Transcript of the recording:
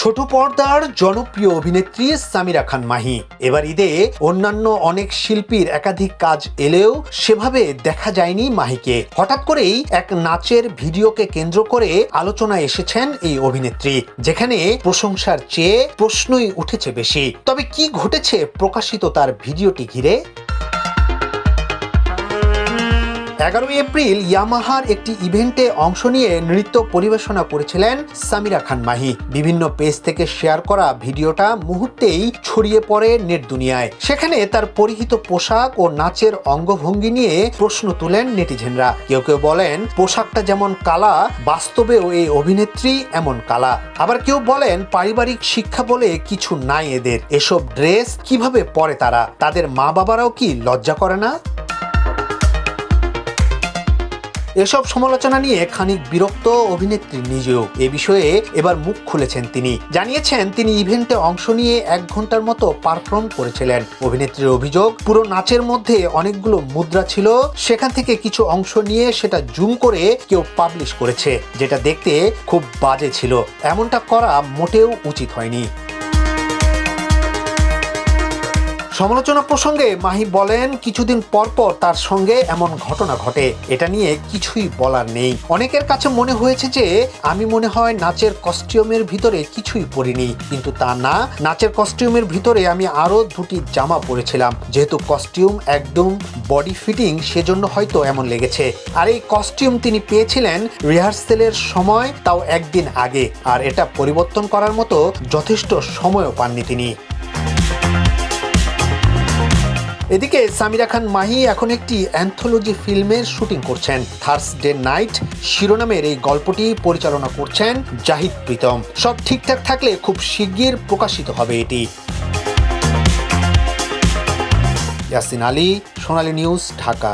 ছোট পর্দার জনপ্রিয় অভিনেত্রী সামিরা খান মাহি। এবার ঈদে অন্যান্য অনেক শিল্পীর একাধিক কাজ এলেও সেভাবে দেখা যায়নি মাহিকে। হঠাৎ করেই এক নাচের ভিডিওকে কেন্দ্র করে আলোচনায় এসেছেন এই অভিনেত্রী। যেখানে প্রশংসার চেয়ে প্রশ্নই উঠেছে বেশি। তবে কি ঘটেছে প্রকাশিত তার ভিডিওটি ঘিরে? এগারোই এপ্রিল ইয়ামাহার একটি ইভেন্টে অংশ নিয়ে নৃত্য পরিবেশনা করেছিলেন সামিরা খান মাহি। বিভিন্ন পেজ থেকে শেয়ার করা ভিডিওটা মুহূর্তেই ছড়িয়ে পড়ে নেট দুনিয়ায়। সেখানে তার পরিহিত পোশাক ও নাচের অঙ্গভঙ্গি নিয়ে প্রশ্ন তুলেন নেটিজেনরা। কেউ কেউ বলেন, পোশাকটা যেমন কালা, বাস্তবেও এই অভিনেত্রী এমন কালা। আবার কেউ বলেন, পারিবারিক শিক্ষা বলে কিছু নাই এদের। এসব ড্রেস কীভাবে পরে তারা? তাদের মা বাবারাও কি লজ্জা করে না? এসব সমালোচনা নিয়ে খানিক বিরক্ত অভিনেত্রী নিজেও। এ বিষয়ে এবার মুখ খুলেছেন তিনি। জানিয়েছেন, তিনি ইভেন্টে অংশ নিয়ে এক ঘণ্টার মতো পারফর্ম করেছিলেন। অভিনেত্রীর অভিযোগ, পুরো নাচের মধ্যে অনেকগুলো মুদ্রা ছিল। সেখান থেকে কিছু অংশ নিয়ে সেটা জুম করে কেউ পাবলিশ করেছে, যেটা দেখতে খুব বাজে ছিল। এমনটা করা মোটেও উচিত হয়নি। সমালোচনা প্রসঙ্গে মাহি বলেন, কিছুদিন পর পর তার সঙ্গে এমন ঘটনা ঘটে। এটা নিয়ে কিছুই বলার নেই। অনেকের কাছে মনে হয়েছে যে, আমি মনে হয় নাচের কস্টিউমের ভিতরে কিছুই পরিনি কিন্তু তা না। নাচের কস্টিউমের ভিতরে আমি আরও দুটি জামা পরেছিলাম। যেহেতু কস্টিউম একদম বডি ফিটিং, সেজন্য হয়তো এমন লেগেছে। আর এই কস্টিউম তিনি পেয়েছিলেন রিহার্সেলের সময়, তাও একদিন আগে। আর এটা পরিবর্তন করার মতো যথেষ্ট সময়ও পাননি তিনি। এদিকে সামিরা খান মাহি এখন একটি অ্যান্থোলজি ফিল্মের শুটিং করছেন। থার্সডে নাইট শিরোনামের এই গল্পটি পরিচালনা করছেন জাহিদ প্রীতম। সব ঠিকঠাক থাকলে খুব শিগগির প্রকাশিত হবে এটি। ইয়াসিন আলী, সোনালী নিউজ, ঢাকা।